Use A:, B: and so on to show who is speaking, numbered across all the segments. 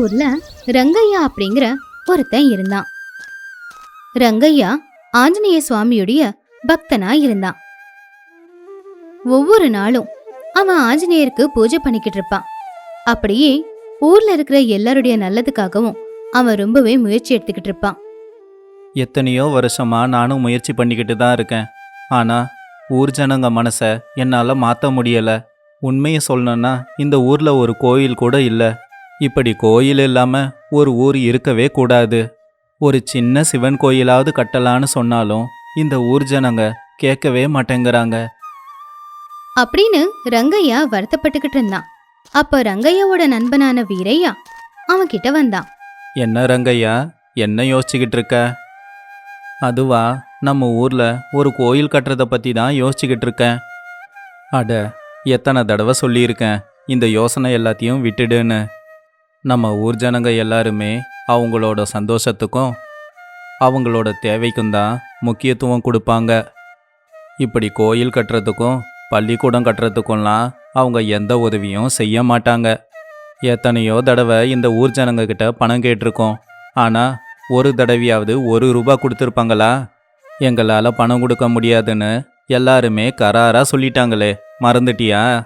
A: ஊர்ல ரங்கையா அப்படிங்கிற ஒருத்தன் இருந்தான். ரங்கையா ஆஞ்சநேய சுவாமியுடைய பக்தனா இருந்தான். ஒவ்வொரு நாளும் அவன் ஆஞ்சநேயருக்கு பூஜை பண்ணிக்கிட்டு இருப்பான். அப்படியே ஊர்ல இருக்கிற எல்லாருடைய நல்லதுக்காகவும் அவன் ரொம்பவே முயற்சி எடுத்துக்கிட்டு இருப்பான்.
B: எத்தனையோ வருஷமா நானும் முயற்சி பண்ணிக்கிட்டு தான் இருக்கேன். ஆனா ஊர் ஜனங்க மனசை என்னால மாத்த முடியல. உண்மையை சொல்லணும்னா இந்த ஊர்ல ஒரு கோயில் கூட இல்லை. இப்படி கோயில் இல்லாம ஒரு ஊர் இருக்கவே கூடாது. ஒரு சின்ன சிவன் கோயிலாவது கட்டலான்னு சொன்னாலும் இந்த ஊர் ஜனங்க கேட்கவே மாட்டேங்கிறாங்க.
A: அப்படின்னு ரங்கையா வருத்தப்பட்டுக்கிட்டு இருந்தான். அப்ப ரங்கையாவோட நண்பனான வீரையா அவன் கிட்ட வந்தான்.
B: என்ன ரங்கையா என்ன யோசிச்சுக்கிட்டு இருக்க? அதுவா நம்ம ஊர்ல ஒரு கோயில் கட்டுறத பத்தி தான் யோசிச்சுக்கிட்டு இருக்கேன். அட எத்தனை தடவை சொல்லியிருக்கேன். இந்த யோசனை எல்லாத்தையும் விட்டுடுன்னு. நம்ம ஊர் ஜனங்க எல்லாருமே அவங்களோட சந்தோஷத்துக்கும் அவங்களோட தேவைக்கும் தான் முக்கியத்துவம் கொடுப்பாங்க. இப்படி கோயில் கட்டுறதுக்கும் பள்ளிக்கூடம் கட்டுறதுக்கும்லாம் அவங்க எந்த உதவியும் செய்ய மாட்டாங்க. எத்தனையோ தடவை இந்த ஊர் ஜனங்க கிட்ட பணம் கேட்டிருக்கோம். ஆனால் ஒரு தடவையாவது ஒரு ரூபா கொடுத்துருப்பாங்களா? எங்களால் பணம் கொடுக்க முடியாதுன்னு எல்லாருமே கராராக சொல்லிட்டாங்களே. மறந்துட்டியா?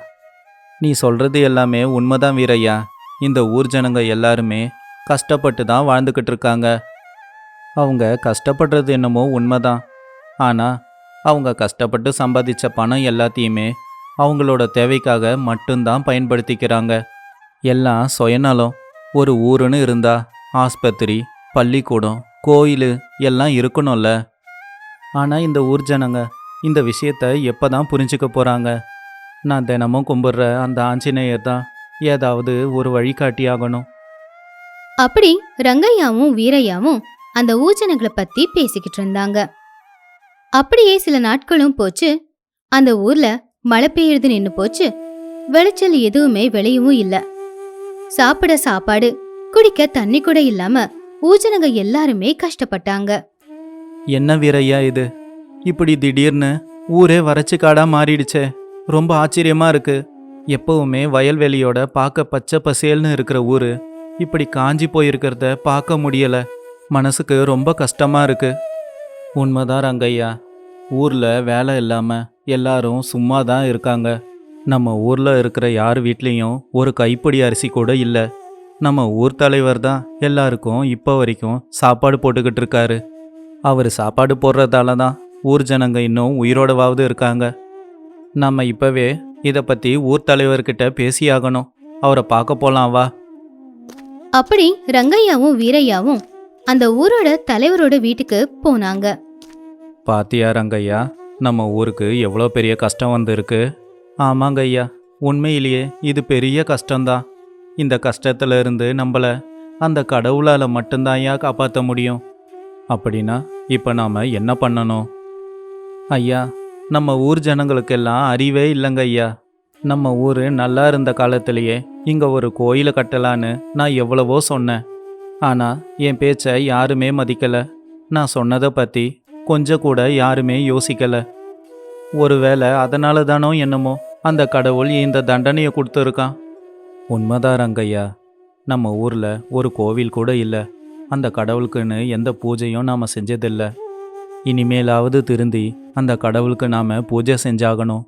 B: நீ சொல்கிறது எல்லாமே உண்மைதான் வீரையா இந்த ஊர் ஜனங்க எல்லாருமே கஷ்டப்பட்டு தான் வாழ்ந்துக்கிட்டு இருக்காங்க அவங்க கஷ்டப்படுறது என்னமோ உண்மைதான். ஆனால் அவங்க கஷ்டப்பட்டு சம்பாதிச்ச பணம் எல்லாத்தையுமே அவங்களோட தேவைக்காக மட்டும்தான் பயன்படுத்திக்கிறாங்க. எல்லாம் சுயநலம். ஒரு ஊருன்னு இருந்தா ஆஸ்பத்திரி பள்ளிக்கூடம் கோயில் எல்லாம் இருக்கணும்ல. ஆனால் இந்த ஊர் ஜனங்க இந்த விஷயத்த எப்போ தான் புரிஞ்சுக்க போகிறாங்க நான் தினமும் கும்பிட்ற அந்த ஆஞ்சநேயர் தான். ஏதாவது ஒரு வழிகாட்டி ஆகணும்
A: அப்படி ரங்கையாவும் வீரையாவும் அந்த ஊஜனங்களை பத்தி பேசிக்கிட்டு இருந்தாங்க. அப்படியே சில நாட்களும் போச்சு. அந்த ஊர்ல மழை பெய்யுறது நின்னு போச்சு. விளைச்சல் எதுவுமே விளையவும் இல்ல. சாப்பிட சாப்பாடு குடிக்க தண்ணி கூட இல்லாம ஊஜனங்க எல்லாருமே கஷ்டப்பட்டாங்க.
B: என்ன வீரையா இது? இப்படி திடீர்னு ஊரே வறட்சி காடா மாறிடுச்சே. ரொம்ப ஆச்சரியமா இருக்கு. எப்பவுமே வயல்வெளியோட பார்க்க பச்சை பசேல்னு இருக்கிற ஊர். இப்படி காஞ்சி போயிருக்கிறத பார்க்க முடியலை. மனசுக்கு ரொம்ப கஷ்டமாக இருக்கு. உண்மைதான் ரங்கையா ஊரில் வேலை இல்லாமல் எல்லாரும் சும்மா தான் இருக்காங்க. நம்ம ஊரில் இருக்கிற யார் வீட்லேயும் ஒரு கைப்பிடி அரிசி கூட இல்லை. நம்ம ஊர் தலைவர் தான் எல்லாருக்கும் இப்போ வரைக்கும் சாப்பாடு போட்டுக்கிட்டு இருக்காரு. அவர் சாப்பாடு போடுறதால தான் ஊர் ஜனங்க இன்னும் உயிரோடவாவது இருக்காங்க. நம்ம இப்போவே இதை பற்றி ஊர் தலைவர்கிட்ட பேசியாகணும். அவரை பார்க்க போலாம் வா.
A: அப்படி ரங்கையாவும் வீரையாவும் அந்த ஊரோட தலைவரோட வீட்டுக்கு போனாங்க.
B: பாத்தியா ரங்கையா நம்ம ஊருக்கு எவ்வளோ பெரிய கஷ்டம் வந்திருக்கு? ஆமாங்க ஐயா உண்மையிலேயே இது பெரிய கஷ்டம்தான். இந்த கஷ்டத்துல இருந்து நம்மள அந்த கடவுளால் மட்டும்தான் ஐயா காப்பாற்ற முடியும். அப்படின்னா இப்போ நாம் என்ன பண்ணணும்? ஐயா நம்ம ஊர் ஜனங்களுக்கெல்லாம் அறிவே இல்லைங்க ஐயா. நம்ம ஊர் நல்லா இருந்த காலத்திலேயே இங்கே ஒரு கோயிலை கட்டலான்னு நான் எவ்வளவோ சொன்னேன். ஆனால் என் பேச்சை யாருமே மதிக்கலை. நான் சொன்னதை பற்றி கொஞ்சம் கூட யாருமே யோசிக்கலை. ஒருவேளை அதனால தானோ என்னமோ அந்த கடவுள் இந்த தண்டனையை கொடுத்துருக்கான். உண்மைதான் ரங்கையா நம்ம ஊரில் ஒரு கோவில் கூட இல்லை. அந்த கடவுளுக்குன்னு எந்த பூஜையும் நாம் செஞ்சதில்ல. இனிமேலாவது திருந்தி அந்த கடவுளுக்கு நாம் பூஜை செஞ்சாகணும்.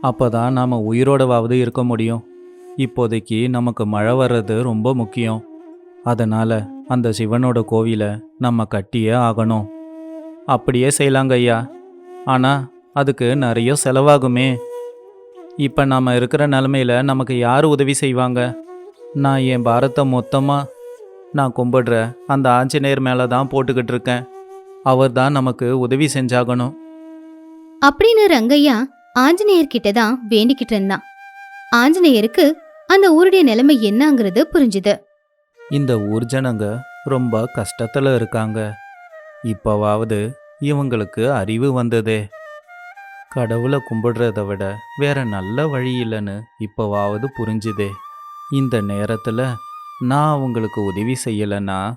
B: அப்போ தான் நாம் உயிரோடவாவது இருக்க முடியும். இப்போதைக்கு நமக்கு மழை வர்றது ரொம்ப முக்கியம். அதனால் அந்த சிவனோட கோவிலை நம்ம கட்டியே ஆகணும். அப்படியே செய்யலாங்க ஐயா. ஆனால் அதுக்கு நிறைய செலவாகுமே. இப்போ நாம் இருக்கிற நிலமையில நமக்கு யார் உதவி செய்வாங்க? நான் என் பாரத்தை மொத்தமாக நான் கும்பிடுற அந்த ஆஞ்சநேயர் மேலே தான் போட்டுக்கிட்டு இருக்கேன். அவர் தான் நமக்கு உதவி செஞ்சாகணும்.
A: அப்படின்னு ரங்கையா ஆஞ்சநேயர் கிட்ட தான் வேண்டிக்கிட்டு இருந்தான். ஆஞ்சநேயருக்கு அந்த ஊருடைய நிலைமை என்னங்கிறது புரிஞ்சுது.
B: இந்த ஊர் ஜனங்க ரொம்ப கஷ்டத்தில் இருக்காங்க. இப்போவாவது இவங்களுக்கு அறிவு வந்ததே. கடவுளை கும்பிடுறத விட வேற நல்ல வழி இல்லைன்னு இப்போவாவது புரிஞ்சுதே. இந்த நேரத்தில் நான் அவங்களுக்கு உதவி செய்யலைன்னா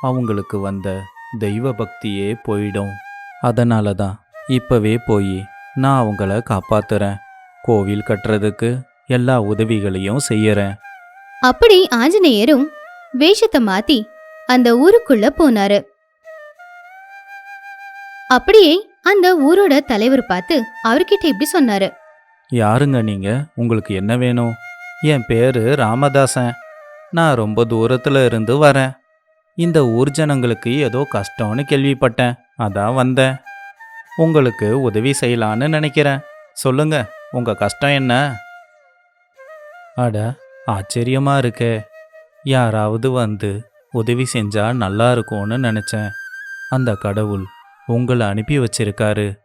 B: அவங்களுக்கு வந்த தெய்வ பக்தியே போயிடும். அதனால தான் இப்போவே போய் நான் அவங்கள காப்பாத்துறேன். கோவில் கட்டுறதுக்கு எல்லா உதவிகளையும் செய்யறேன்.
A: அப்படி ஆஞ்சநேயரும் வேஷத்தை மாத்தி அந்த ஊருக்குள்ள போனாரு. அப்படியே அந்த ஊரோட தலைவர் பார்த்து அவர்கிட்ட இப்படி சொன்னாரு.
B: யாருங்க நீங்க? உங்களுக்கு என்ன வேணும்? என் பேரு ராமதாசன். நான் ரொம்ப தூரத்துல இருந்து வரேன். இந்த ஊர் ஜனங்களுக்கு ஏதோ கஷ்டம்னு கேள்விப்பட்டேன். அதான் வந்தேன். உங்களுக்கு உதவி செய்யலான்னு நினைக்கிறேன். சொல்லுங்க உங்க கஷ்டம் என்ன? அட ஆச்சரியமா இருக்கே. யாராவது வந்து உதவி செஞ்சா நல்லா இருக்கும்னு நினைச்சேன். அந்த கடவுள் உங்களை அனுப்பி வச்சிருக்காரு.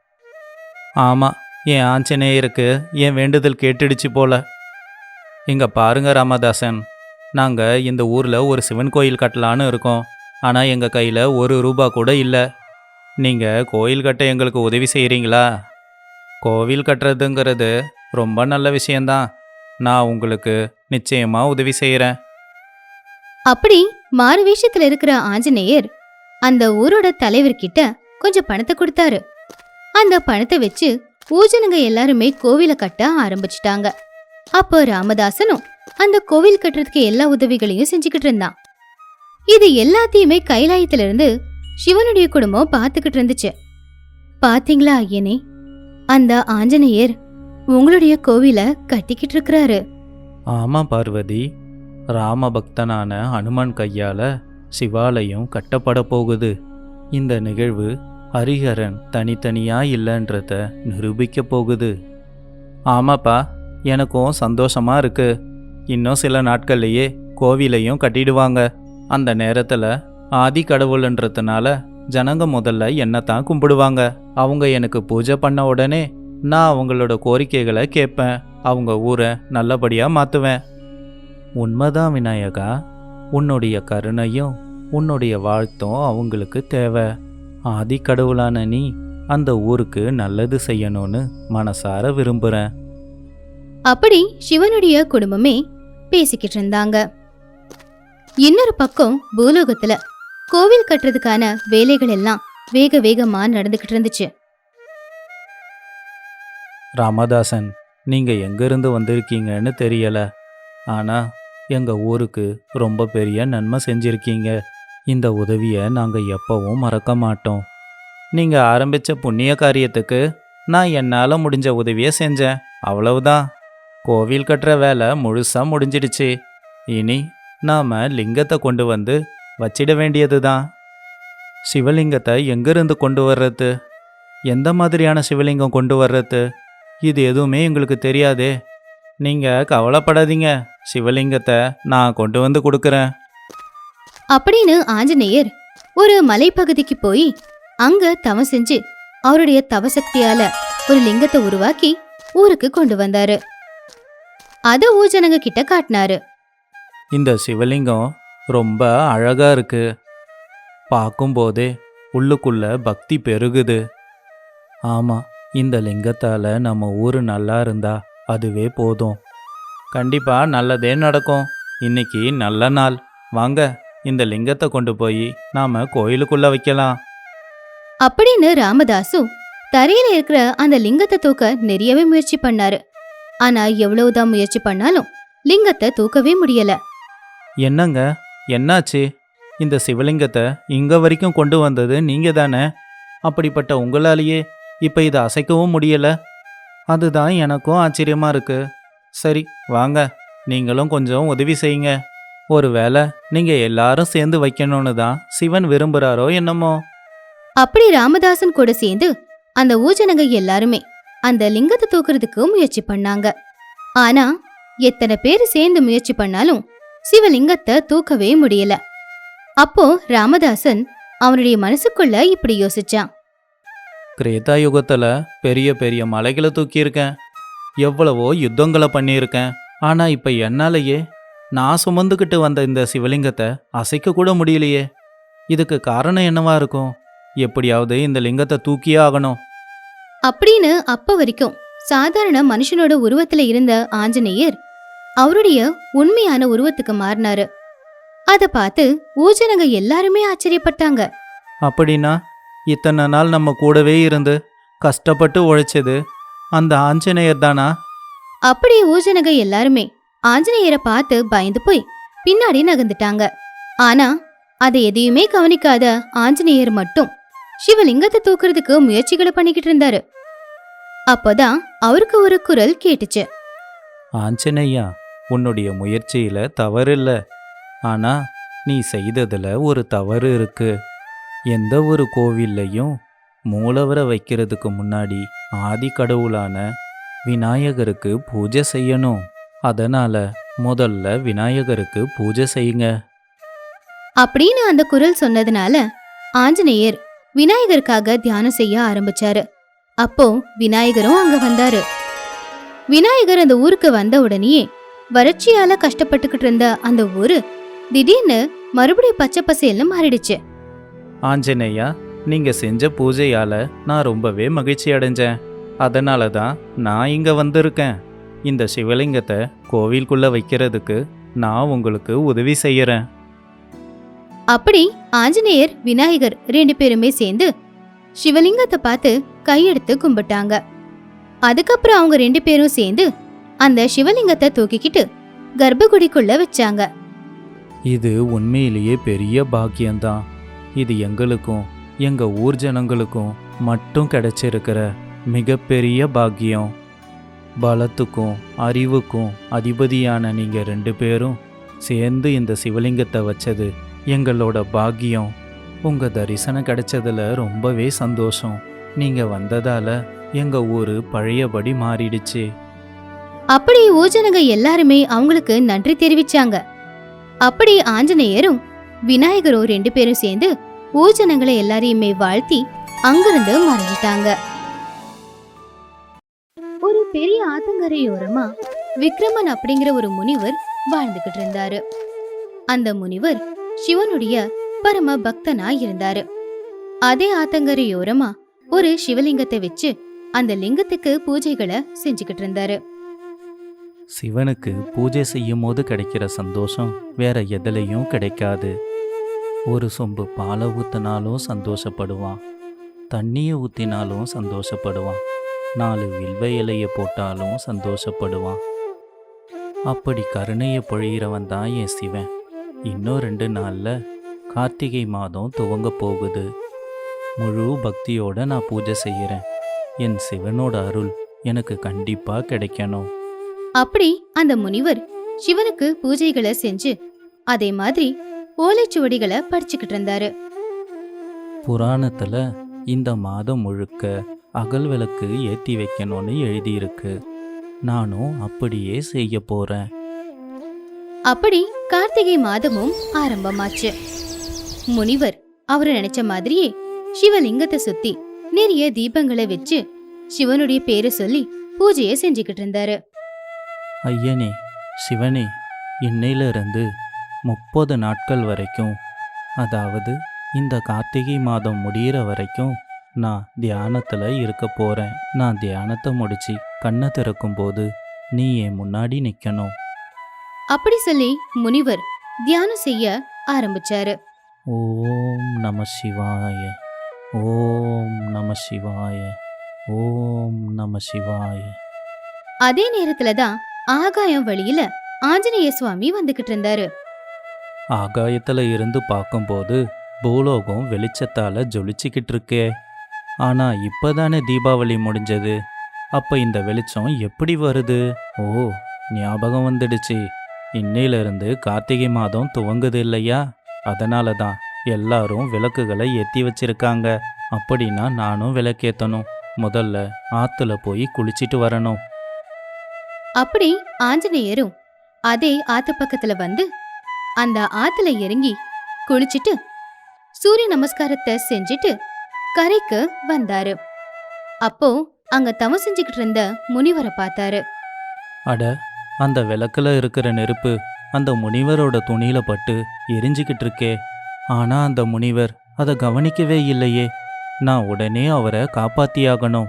B: ஆமா என் ஆஞ்சநேயருக்கு என் வேண்டுதல் கேட்டுடுச்சு போல. இங்க பாருங்க ராமதாசன். நாங்கள் இந்த ஊரில் ஒரு சிவன் கோயில் கட்டலான்னு இருக்கோம். ஆனால் எங்கள் கையில் ஒரு ரூபா கூட இல்லை. நீங்கள் கோயில் கட்ட எங்களுக்கு உதவி செய்கிறீங்களா கோவில் கட்டுறதுங்கிறது ரொம்ப நல்ல விஷயந்தான் நான் உங்களுக்கு நிச்சயமாக உதவி செய்கிறேன்
A: அப்படி மாறுவேஷத்தில் இருக்கிற ஆஞ்சநேயர் அந்த ஊரோட தலைவர்கிட்ட கொஞ்சம் பணத்தை கொடுத்தாரு. அந்த பணத்தை வச்சு ஊஜனங்க எல்லாருமே கோவிலை கட்ட ஆரம்பிச்சிட்டாங்க. அப்போ ராமதாசனும் அந்த கோவில் கட்டுறதுக்கு எல்லா உதவிகளையும் செஞ்சுக்கிட்டு இருந்தான். இது எல்லாத்தையுமே கைலாயத்திலிருந்து சிவனுடைய குடும்பம் பார்த்துக்கிட்டு இருந்துச்சு. பாத்தீங்களா ஐயனே அந்த ஆஞ்சநேயர் உங்களுடைய கோவிலை கட்டிக்கிட்டு இருக்கிறாரு.
B: ஆமாம் பார்வதி. ராம பக்தனான ஹனுமான் கையால சிவாலயம் கட்டப்பட போகுது. இந்த நிகழ்வு ஹரிஹரன் தனித்தனியா இல்லைன்றத நிரூபிக்க போகுது. ஆமாப்பா எனக்கும் சந்தோஷமா இருக்கு. இன்னும் சில நாட்கள்லேயே கோவிலையும் கட்டிடுவாங்க. அந்த நேரத்துல ஆதி கடவுள்ன்றதுனால ஜனங்க முதல்ல என்னத்தான் கும்பிடுவாங்க. அவங்க எனக்கு பூஜை பண்ண உடனே நான் அவங்களோட கோரிக்கைகளை கேட்பேன். அவங்க ஊரை நல்லபடியா மாத்துவேன். உண்மைதான் விநாயகா. உன்னுடைய கருணையும் உன்னுடைய வாழ்த்தும் அவங்களுக்கு தேவை. ஆதி கடவுளான நீ அந்த ஊருக்கு நல்லது செய்யணும்னு மனசார விரும்புகிறேன்
A: அப்படி சிவனுடைய குடும்பமே பேசிக்கிட்டு இருந்தாங்க இன்னொரு பக்கம் பூலோகத்துல கோவில் கட்டுறதுக்கான வேலைகள் எல்லாம் வேக வேகமா நடந்துகிட்டு இருந்துச்சு
B: ராமதாசன் நீங்க எங்கிருந்து வந்திருக்கீங்கன்னு தெரியல. ஆனா எங்க ஊருக்கு ரொம்ப பெரிய நன்மை செஞ்சிருக்கீங்க. இந்த உதவியை நாங்க எப்பவும் மறக்க மாட்டோம். நீங்க ஆரம்பிச்ச புண்ணிய காரியத்துக்கு நான் என்னால் முடிஞ்ச உதவியை செஞ்சேன். அவ்வளவுதான். கோவில் கட்டுற வேலை முழுசாக முடிஞ்சிடுச்சு. இனி நாம் லிங்கத்தை கொண்டு வந்து வச்சிட வேண்டியது தான் சிவலிங்கத்தை எங்கேருந்து கொண்டு வர்றது? எந்த மாதிரியான சிவலிங்கம் கொண்டு வர்றது? இது எதுவுமே எங்களுக்கு தெரியாதே. நீங்கள் கவலைப்படாதீங்க. சிவலிங்கத்தை நான் கொண்டு வந்து கொடுக்குறேன்.
A: அப்படின்னு ஆஞ்சநேயர் ஒரு மலைப்பகுதிக்கு போய் அங்க தவம் செஞ்சு அவருடைய தவசக்தியால ஒரு லிங்கத்தை உருவாக்கி ஊருக்கு கொண்டு வந்தாரு. அத ஊஜனங்க கிட்ட காட்டினாரு.
B: இந்த சிவலிங்கம் ரொம்ப அழகா இருக்கு. பார்க்கும்போதே உள்ளுக்குள்ள பக்தி பெருகுது. ஆமா இந்த லிங்கத்தால நம்ம ஊரு நல்லா இருந்தா அதுவே போதும். கண்டிப்பா நல்லதே நடக்கும். இன்னைக்கு நல்ல நாள். வாங்க இந்த லிங்கத்தை கொண்டு போய் நாம கோயிலுக்குள்ள வைக்கலாம்.
A: அப்படின்னு ராமதாசு தரையில இருக்கிற அந்த லிங்கத்தை தூக்க நிறையவே முயற்சி பண்ணாரு. ஆனா எவ்வளவுதான் முயற்சி பண்ணாலும் லிங்கத்தை தூக்கவே முடியல.
B: என்னங்க? என்னாச்சு? இந்த சிவலிங்கத்தை இங்க வரைக்கும் கொண்டு வந்தது நீங்க தானே அப்படிப்பட்ட உங்களாலேயே இப்ப இதை அசைக்கவும் முடியல. அதுதான் எனக்கும் ஆச்சரியமா இருக்கு. சரி வாங்க. நீங்களும் கொஞ்சம் உதவி செய்யுங்க. ஒருவேளை நீங்க எல்லாரும் சேர்ந்து வைக்கணும்னு தான் சிவன் விரும்புறாரோ என்னமோ.
A: அப்படி ராமதாசன் கூட சேர்ந்து அந்த ஊஜனங்க எல்லாருமே அந்த லிங்கத்தை தூக்குறதுக்கு முயற்சி பண்ணாங்க. ஆனா எத்தனை பேர் சேர்ந்து முயற்சி பண்ணாலும் சிவலிங்கத்தை தூக்கவே முடியல. அப்போ ராமதாசன் அவனுடைய மனசுக்குள்ள இப்படி யோசிச்சான்.
B: கிரேதா யுகத்துல பெரிய பெரிய மலைகளை தூக்கியிருக்கேன். எவ்வளவோ யுத்தங்களை பண்ணியிருக்கேன். ஆனா இப்ப என்னாலேயே? நான் சுமந்துக்கிட்டு வந்த இந்த சிவலிங்கத்தை அசைக்க கூட முடியலையே. இதுக்கு காரணம் என்னவா இருக்கும்? எப்படியாவது இந்த லிங்கத்தை தூக்கியே ஆகணும்.
A: அப்படின்னு அப்ப வரைக்கும் சாதாரண மனுஷனோட உருவத்துல இருந்த ஆஞ்சநேயர் அவருடைய உண்மையான உருவத்துக்கு மாறினாரு. அத பார்த்து ஊஜனங்க எல்லாருமே ஆச்சரியப்பட்டாங்க.
B: அப்படின்னா இத்தனை நாள் நம்ம கூடவே இருந்து கஷ்டப்பட்டு உழைச்சது அந்த ஆஞ்சநேயர் தானா?
A: அப்படி ஊஜனங்க எல்லாருமே ஆஞ்சநேயரை பார்த்து பயந்து போய் பின்னாடி நகர்ந்துட்டாங்க. ஆனா அதை எதையுமே கவனிக்காத ஆஞ்சநேயர் மட்டும் சிவலிங்கத்தை தூக்குறதுக்கு முயற்சிகளை பண்ணிக்கிட்டு இருந்தாரு. அப்போதான் அவருக்கு ஒரு குரல் கேட்டுச்சு.
B: ஆஞ்சநேயா உன்னுடைய முயற்சியில தவறில்ல. ஆனா நீ செய்ததுல ஒரு தவறு இருக்கு. எந்த ஒரு கோவில்லையும் மூலவரை வைக்கிறதுக்கு முன்னாடி ஆதி கடவுளான விநாயகருக்கு பூஜை செய்யணும். அதனால முதல்ல விநாயகருக்கு பூஜை செய்யுங்க.
A: அப்படின்னு அந்த குரல் சொன்னதுனால ஆஞ்சநேயர் விநாயகருக்காக தியானம் செய்ய ஆரம்பிச்சாரு. அப்போ விநாயகரும் அங்க வந்தாரு. விநாயகர் அந்த ஊருக்கு வந்த உடனேயே வறட்சியால கஷ்டப்பட்டுக்கிட்டு இருந்த அந்த ஊரு திடீர்னு மறுபடியும் பச்சை பசேல்னு மாறிடுச்சு.
B: ஆஞ்சநேயா நீங்க செஞ்ச பூஜையால நான் ரொம்பவே மகிழ்ச்சி அடைஞ்சேன். அதனால தான் நான் இங்க வந்திருக்கேன். இந்த சிவலிங்கத்தை கோவிலுக்குள்ள வைக்கிறதுக்கு நான் உங்களுக்கு உதவி செய்யறேன்.
A: அப்படி ஆஞ்சநேயர் விநாயகர் ரெண்டு பேருமே சேர்ந்து சிவலிங்கத்தை பார்த்து கையெடுத்து கும்பிட்டாங்க. அதுக்கப்புறம் அவங்க ரெண்டு பேரும் சேர்ந்து அந்த சிவலிங்கத்தை தூக்கிக்கிட்டு கர்ப்பகுடிக்குள்ள வச்சாங்க.
B: இது உண்மையிலேயே பெரிய பாக்கியம்தான். இது எங்களுக்கும் எங்க ஊர் ஜனங்களுக்கும் மட்டும் கிடைச்சிருக்கிற மிகப்பெரிய பாக்கியம். பலத்துக்கும் அறிவுக்கும் அதிபதியான நீங்க ரெண்டு பேரும் சேர்ந்து இந்த சிவலிங்கத்தை வச்சது எங்களோட பாக்கியம் உங்கள் தரிசனம் கிடைச்சதில் ரொம்பவே சந்தோஷம். நீங்கள் வந்ததால் எங்கள் ஊர் பழையபடி மாறிடுச்சு.
A: அப்படி ஊஜனங்க எல்லாருமே அவங்களுக்கு நன்றி தெரிவிச்சாங்க. அப்படி ஆஞ்சநேயரும் விநாயகரும் ரெண்டு பேரும் சேர்ந்து ஊஜனங்களை எல்லாரையுமே வாழ்த்தி அங்கிருந்து மறைஞ்சிட்டாங்க. ஒரு பெரிய ஆத்தங்கரையோரமா விக்ரமன் அப்படிங்கிற ஒரு முனிவர் வாழ்ந்துகிட்டு இருந்தாரு. அந்த முனிவர் சிவனுடைய பரம பக்தனா இருந்தாரு அதே ஆத்தங்கரையோரமா ஒரு சிவலிங்கத்தை வச்சு அந்த லிங்கத்துக்கு பூஜைகளை செஞ்சுக்கிட்டு இருந்தாரு
B: சிவனுக்கு பூஜை செய்யும் போது கிடைக்கிற சந்தோஷம் வேற எதுலையும் கிடைக்காது. ஒரு சொம்பு பாலை ஊத்தினாலும் சந்தோஷப்படுவான். தண்ணியை ஊத்தினாலும் சந்தோஷப்படுவான். நாலு வில்வ இலையை போட்டாலும் சந்தோஷப்படுவான். அப்படி கருணையை பொழிகிறவன் தான் என் சிவன். இன்னும் ரெண்டு நாளில் கார்த்திகை மாதம் துவங்க போகுது. முழு பக்தியோட நான் பூஜை செய்கிறேன் என் சிவனோட அருள் எனக்கு கண்டிப்பாக கிடைக்கணும்.
A: அப்படி அந்த முனிவர் சிவனுக்கு பூஜைகளை செஞ்சு அதே மாதிரி ஓலைச்சுவடிகளை படிச்சுக்கிட்டு இருந்தாரு.
B: புராணத்துல இந்த மாதம் முழுக்க அகல் விளக்கு ஏத்தி வைக்கணும்னு எழுதியிருக்கு. நானும் அப்படியே செய்ய போறேன்.
A: அப்படி கார்த்திகை மாதமும் ஆரம்பமாச்சு. முனிவர் அவரு நினைச்ச மாதிரியே சிவலிங்கத்தை சுத்தி நிறைய தீபங்களை வச்சு சிவனுடைய பேரை சொல்லி பூஜையை செஞ்சுக்கிட்டு இருந்தாரு.
B: ஐயனே சிவனே இன்னையிலிருந்து முப்பது நாட்கள் வரைக்கும் அதாவது இந்த கார்த்திகை மாதம் முடிகிற வரைக்கும் நான் தியானத்தில் இருக்க போகிறேன் நான் தியானத்தை முடிச்சு கண்ணை திறக்கும்போது நீ என் முன்னாடி நிற்கணும்
A: அப்படி சொல்லி முனிவர் தியானம் செய்ய ஆரம்பிச்சாரு.
B: ஓம் நம சிவாய ஓம் நம சிவாய ஓம் நம சிவாய.
A: அதே நேரத்துல தான் ஆகாயம் வழியில ஆஞ்சநேய சுவாமி வந்துகிட்டு இருந்தாரு.
B: ஆகாயத்தில் இருந்து பார்க்கும்போது பூலோகம் வெளிச்சத்தால் ஜொலிச்சுக்கிட்டு இருக்கே. ஆனால் இப்போதானே தீபாவளி முடிஞ்சது. அப்போ இந்த வெளிச்சம் எப்படி வருது? ஓ ஞாபகம் வந்துடுச்சு. இன்னையிலிருந்து கார்த்திகை மாதம் துவங்குது இல்லையா? அதனால தான் எல்லாரும் விளக்குகளை ஏற்றி வச்சிருக்காங்க. அப்படின்னா நானும் விளக்கேற்றணும் முதல்ல ஆற்றுல போய் குளிச்சிட்டு வரணும்.
A: அப்படி ஆஞ்சநேயரும் அதே ஆத்து பக்கத்துல வந்து அந்த ஆத்துல இறங்கி குளிச்சிட்டு சூரிய நமஸ்காரத்தை செஞ்சுட்டு கரைக்கு வந்தாரு. அப்போ அங்க தவம் செஞ்சுக்கிட்டு இருந்த முனிவரை பார்த்தாரு.
B: அட அந்த விளக்குல இருக்கிற நெருப்பு அந்த முனிவரோட துணியில பட்டு எரிஞ்சுக்கிட்டு இருக்கே. ஆனா அந்த முனிவர் அதை கவனிக்கவே இல்லையே. நான் உடனே அவரை காப்பாத்தியாகணும்.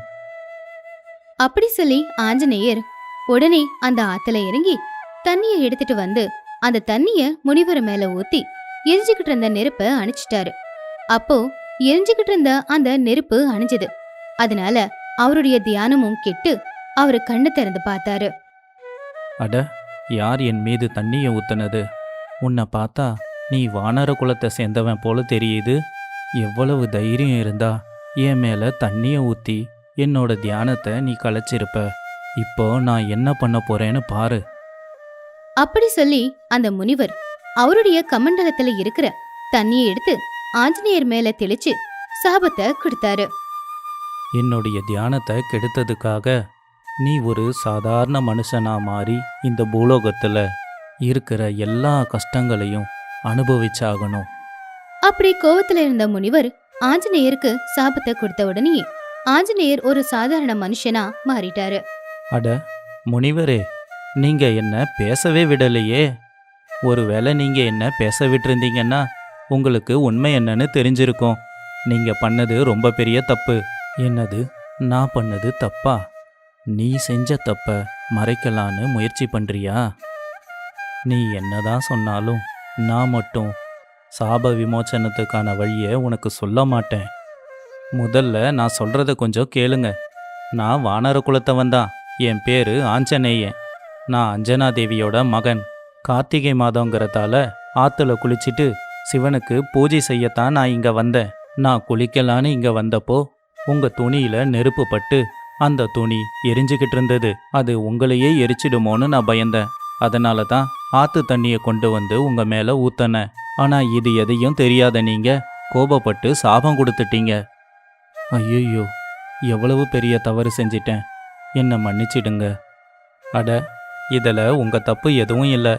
A: அப்படி சொல்லி ஆஞ்சநேயர் உடனே அந்த ஆத்துல இறங்கி தண்ணிய எடுத்துட்டு வந்து அந்த தண்ணிய முனிவர் மேல ஊத்தி எரிஞ்சுக்கிட்டு இருந்த நெருப்ப அணைச்சிட்டாரு. அப்போ எரிஞ்சுக்கிட்டு இருந்த அந்த நெருப்பு அணைஞ்சது. அதனால அவருடைய தியானமும் கெட்டு அவரு கண்ணு திறந்து பார்த்தாரு.
B: அட யார் என் மீது தண்ணியை ஊத்துனது? உன்னை பார்த்தா நீ வானர குலத்தை சேர்ந்தவன் போல தெரியுது. எவ்வளவு தைரியம் இருந்தா என் மேல தண்ணிய ஊத்தி என்னோட தியானத்தை நீ கலைச்சிருப்ப. இப்போ நான் என்ன பண்ண போறேன்னு பாரு.
A: அப்படி சொல்லி அந்த முனிவர் அவருடைய கமண்டலத்துல இருக்கிற தண்ணியை எடுத்து ஆஞ்சநேயர் மேல தெளிச்சு சாபத்தை கொடுத்தாரு.
B: என்னுடைய தியானத்தை கெடுத்ததுக்காக நீ ஒரு சாதாரண மனுஷனா மாறி இந்த பூலோகத்துல இருக்கிற எல்லா கஷ்டங்களையும் அனுபவிச்சாகணும்.
A: அப்படி கோவத்துல இருந்த முனிவர் ஆஞ்சநேயருக்கு சாபத்தை கொடுத்த உடனே ஆஞ்சநேயர் ஒரு சாதாரண மனுஷனா மாறிட்டாரு.
B: அட முனிவரே நீங்க என்ன பேசவே விடலையே. ஒருவேளை நீங்க என்ன பேச விட்டிருந்தீங்கன்னா உங்களுக்கு உண்மை என்னன்னு தெரிஞ்சிருக்கும். நீங்க பண்ணது ரொம்ப பெரிய தப்பு. என்னது? நான் பண்ணது தப்பா? நீ செஞ்ச தப்ப மறைக்கலான்னு முயற்சி பண்றியா? நீ என்னதான் சொன்னாலும் நான் மட்டும் சாப விமோச்சனத்துக்கான வழியை உனக்கு சொல்ல மாட்டேன். முதல்ல நான் சொல்றத கொஞ்சம் கேளுங்க. நான் வானர குலத்தவன் தான். என் பேரு ஆஞ்சநேயன். நான் அஞ்சனா தேவியோட மகன். கார்த்திகை மாதங்கிறதால ஆத்துல குளிச்சிட்டு சிவனுக்கு பூஜை செய்யத்தான் நான் இங்க வந்தேன். நான் குளிக்கலான்னு இங்க வந்தப்போ உங்க துணியில நெருப்பு பட்டு அந்த துணி எரிஞ்சுக்கிட்டு இருந்தது அது உங்களையே எரிச்சிடுமோன்னு நான் பயந்தேன். அதனால தான் ஆத்து தண்ணியை கொண்டு வந்து உங்க மேல ஊத்தனேன். ஆனா இது எதையும் தெரியாத நீங்க கோபப்பட்டு சாபம் கொடுத்துட்டீங்க. ஐயோ எவ்வளவு பெரிய தவறு செஞ்சிட்டேன். என்னை மன்னிச்சிடுங்க. அட இதில் உங்கள் தப்பு எதுவும் இல்லை.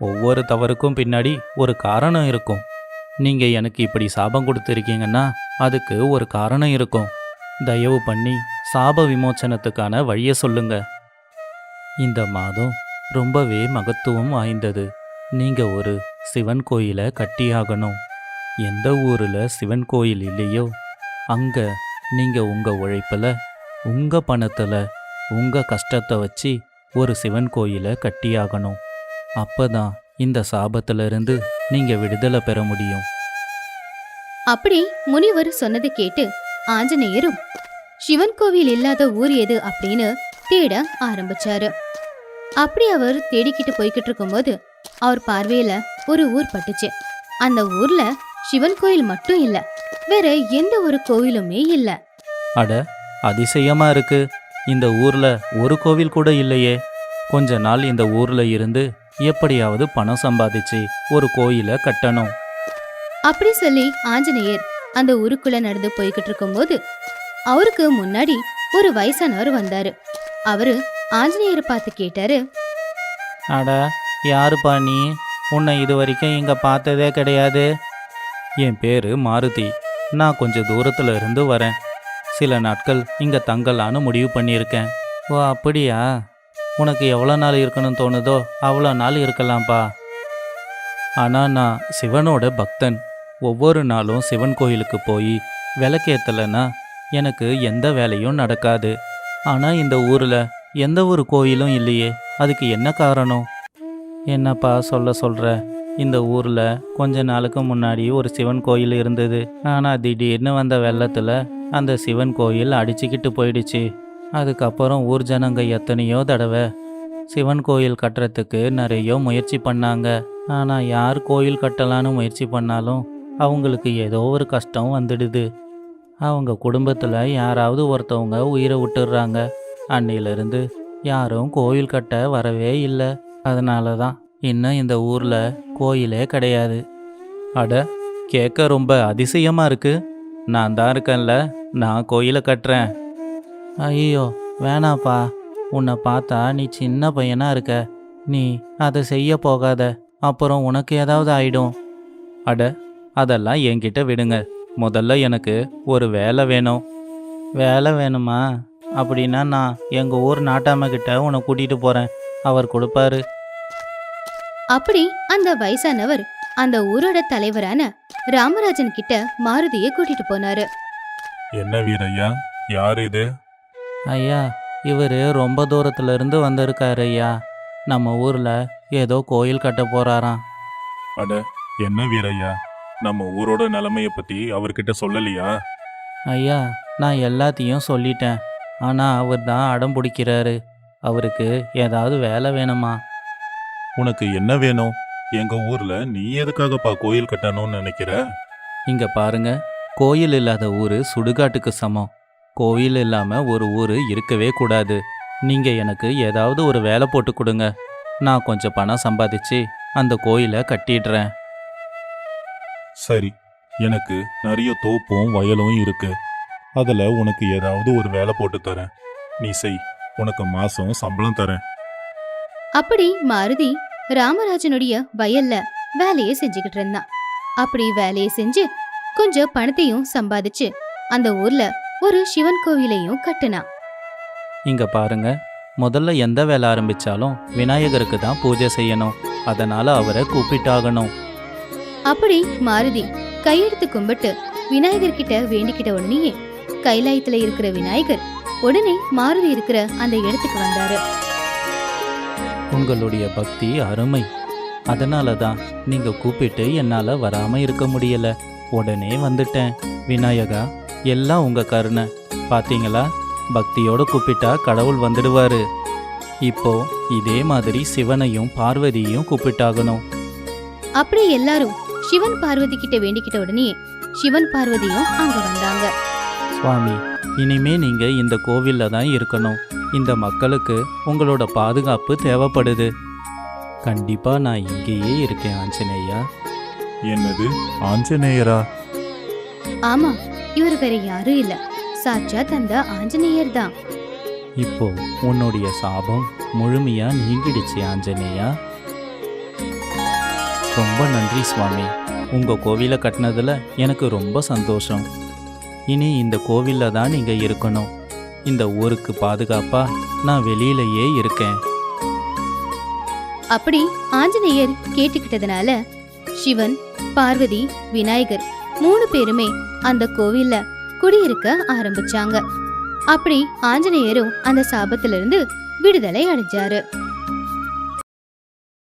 B: ஒவ்வொரு தவறுக்கும் பின்னாடி ஒரு காரணம் இருக்கும். நீங்கள் எனக்கு இப்படி சாபம் கொடுத்துருக்கீங்கன்னா அதுக்கு ஒரு காரணம் இருக்கும். தயவு பண்ணி சாப விமோச்சனத்துக்கான வழியை சொல்லுங்க. இந்த மாதம் ரொம்பவே மகத்துவம் வாய்ந்தது. நீங்கள் ஒரு சிவன் கோயிலை கட்டியாகணும். எந்த ஊரில் சிவன் கோயில் இல்லையோ அங்கே நீங்கள் உங்கள் உழைப்பில் உங்கள் பணத்தில் உங்கள் கஷ்டத்தை வச்சு ஒரு சிவன் கோயிலை கட்டியாகணும். அப்பதான் இந்த சாபத்திலிருந்து நீங்க விடுதலை பெற முடியும்.
A: அப்படி முனிவர் சொன்னதை கேட்டு ஆஞ்சநேயரும் சிவன் கோவில் இல்லாத ஊர் எது அப்படின்னு தேட ஆரம்பிச்சாரு. அப்படி அவர் தேடிக்கிட்டு போய்கிட்டு இருக்கும்போது அவர் பார்வையில ஒரு ஊர் பட்டுச்சு. அந்த ஊர்ல சிவன் கோயில் மட்டும் இல்ல வேற எந்த ஒரு கோவிலுமே இல்ல.
B: அட அதிசயமா இருக்கு. இந்த ஊர்ல ஒரு கோவில் கூட இல்லையே. கொஞ்ச நாள் இந்த ஊர்ல இருந்து எப்படியாவது பணம் சம்பாதிச்சு ஒரு கோயிலை கட்டணும்.
A: அப்படி சொல்லி ஆஞ்சநேயர் அந்த ஊருக்குள்ள நடந்து போய்கிட்டு இருக்கும்போது அவருக்கு முன்னாடி ஒரு வயசானவர் வந்தாரு. அவரு ஆஞ்சநேயரை பார்த்து கேட்டாரு
B: அட யாருப்பா நீ? உன்னை இது வரைக்கும் இங்க பார்த்ததே கிடையாது. என் பேரு மாருதி. நான் கொஞ்சம் தூரத்துல இருந்து வரேன். சில நாட்கள் இங்க தங்கலான்னு முடிவு பண்ணியிருக்கேன். ஓ அப்படியா? உனக்கு எவ்வளோ நாள் இருக்கணும்னு தோணுதோ அவ்வளோ நாள் இருக்கலாம்ப்பா. ஆனால் நான் சிவனோட பக்தன். ஒவ்வொரு நாளும் சிவன் கோயிலுக்கு போய் விளக்கேத்தலைன்னா எனக்கு எந்த வேலையும் நடக்காது. ஆனால் இந்த ஊரில் எந்த ஒரு கோயிலும் இல்லையே. அதுக்கு என்ன காரணம்? என்னப்பா சொல்ல சொல்கிற இந்த ஊரில் கொஞ்ச நாளுக்கு முன்னாடி ஒரு சிவன் கோயில் இருந்தது. ஆனால் திடீர்னு வந்த வெள்ளத்தில் அந்த சிவன் கோயில் அடிச்சுக்கிட்டு போயிடுச்சு. அதுக்கப்புறம் ஊர் ஜனங்க எத்தனையோ தடவை சிவன் கோயில் கட்டுறதுக்கு நிறைய முயற்சி பண்ணாங்க. ஆனால் யார் கோயில் கட்டலான்னு முயற்சி பண்ணாலும் அவங்களுக்கு ஏதோ ஒரு கஷ்டம் வந்துடுது. அவங்க குடும்பத்தில் யாராவது ஒருத்தவங்க உயிரை விட்டுடுறாங்க. அன்னையிலிருந்து யாரும் கோயில் கட்ட வரவே இல்லை. அதனால தான் இன்னும் இந்த ஊரில் கோயிலே கிடையாது. அட கேட்க ரொம்ப அதிசயமாக இருக்குது நான் தான் இருக்கேன்ல நான் கோயிலை கட்டுறேன். ஐயோ வேணாப்பா. உன்னை பார்த்தா நீ சின்ன பையனாக இருக்க. நீ அதை செய்ய போகாத. அப்புறம் உனக்கு ஏதாவது ஆயிடும். அட அதெல்லாம் என்கிட்ட விடுங்க. முதல்ல எனக்கு ஒரு வேலை வேணும். வேலை வேணுமா? அப்படின்னா நான் எங்கள் ஊர் நாட்டாம கிட்ட உன்னை கூட்டிகிட்டு போகிறேன் அவர் கொடுப்பாரு.
A: அப்படி அந்த வயசானவர் அந்த ஊரோட தலைவரான ராமராஜன் கிட்ட மாருதியை கூட்டிட்டு போனாரு.
C: என்ன வீரையா யார் இது?
B: ஐயா இவர் ரொம்ப தூரத்துல இருந்து வந்திருக்காரு ஐயா. நம்ம ஊரில் ஏதோ கோயில் கட்ட போகிறாராம்
C: அட என்ன வீரையா நம்ம ஊரோட நிலைமைய பத்தி அவர்கிட்ட சொல்லலையா?
B: ஐயா நான் எல்லாத்தையும் சொல்லிட்டேன். ஆனால் அவர் தான் அடம் பிடிக்கிறாரு. அவருக்கு ஏதாவது வேலை வேணுமா?
C: உனக்கு என்ன வேணும்? எங்க ஊர்ல நீ எதுக்காகப்பா கோயில் கட்டணும்னு நினைக்கிற?
B: இங்க பாருங்க கோயில் இல்லாத ஊரு சுடுகாட்டுக்கு சமம். கோயில் இல்லாம ஒரு ஊரு இருக்கவே கூடாது. நீங்க எனக்கு ஏதாவது ஒரு வேலை போட்டு கொடுங்க. நான் கொஞ்சம் பணம் சம்பாதிச்சு அந்த கோயிலை கட்டிடுறேன்.
C: சரி எனக்கு நிறைய தோப்பும் வயலும் இருக்கு. அதுல உனக்கு ஏதாவது ஒரு வேலை போட்டு தரேன். நீ செய் உனக்கு மாசம் சம்பளம் தரேன்.
A: அப்படி மாருதி ராமராஜனுடைய வயல்ல வேலையை செஞ்சுக்கிட்டு இருந்தான் அப்படி வேலையை செஞ்சு கொஞ்சம் பணத்தையும் சம்பாதிச்சு அந்த ஊர்ல ஒரு சிவன் கோவிலையும் கட்டுனான்
B: இங்க பாருங்க முதல்ல எந்த வேலை ஆரம்பிச்சாலும் விநாயகருக்கு தான் பூஜை செய்யணும். அதனால அவரை கூப்பிட்டாகணும்.
A: அப்படி மாருதி கையெடுத்து கும்பிட்டு விநாயகர் கிட்ட வேண்டிக்கிட்ட உடனேயே கைலாயத்துல இருக்கிற விநாயகர் உடனே மாருதி இருக்கிற அந்த இடத்துக்கு வந்தாரு.
B: உங்களுடைய பக்தி அருமை. அதனால தான் நீங்க கூப்பிட்டு என்னால வராம இருக்க முடியல. உடனே வந்துட்டேன். விநாயகா எல்லாம் உங்க கருணை. பாத்தீங்களா? பக்தியோட கூப்பிட்டா கடவுள் வந்துடுவாரு. இப்போ இதே மாதிரி சிவனையும் பார்வதியையும் கூப்பிட்டாகணும்.
A: அப்படி எல்லாரும் சிவன் பார்வதி கிட்ட வேண்டிக்கிட்ட உடனே சிவன் பார்வதியும் அங்க வந்தாங்க.
B: சுவாமி இனிமே நீங்க இந்த கோவில்ல தான் இருக்கணும். இந்த மக்களுக்கு உங்களோட பாதுகாப்பு தேவைப்படுது. கண்டிப்பா நான் இங்கேயே இருக்கேன் ஆஞ்சநேயா.
C: என்னது? ஆஞ்சநேயரா?
A: ஆமா இவர் வேற யாரும் இல்ல. சாட்சாத் அந்த ஆஞ்சநேயர் தான்.
B: இப்போ உன்னுடைய சாபம் முழுமையா நீங்கிடுச்சு ஆஞ்சநேயா. ரொம்ப நன்றி சுவாமி. உங்கள் கோவிலை கட்டினதில் எனக்கு ரொம்ப சந்தோஷம். இனி இந்த கோவிலில் தான் நீங்கள் இருக்கணும். இந்த ஊருக்கு பாதுகாப்பாக நான் வெளியிலேயே இருக்கேன்.
A: அப்படி ஆஞ்சநேயர் கேட்டுக்கிட்டதுனால சிவன் பார்வதி விநாயகர் மூணு பேருமே அந்த கோவில்ல குடியிருக்க ஆரம்பிச்சாங்க. அப்படி ஆஞ்சநேயரும் அந்த சாபத்திலிருந்து விடுதலை அடைஞ்சாரு.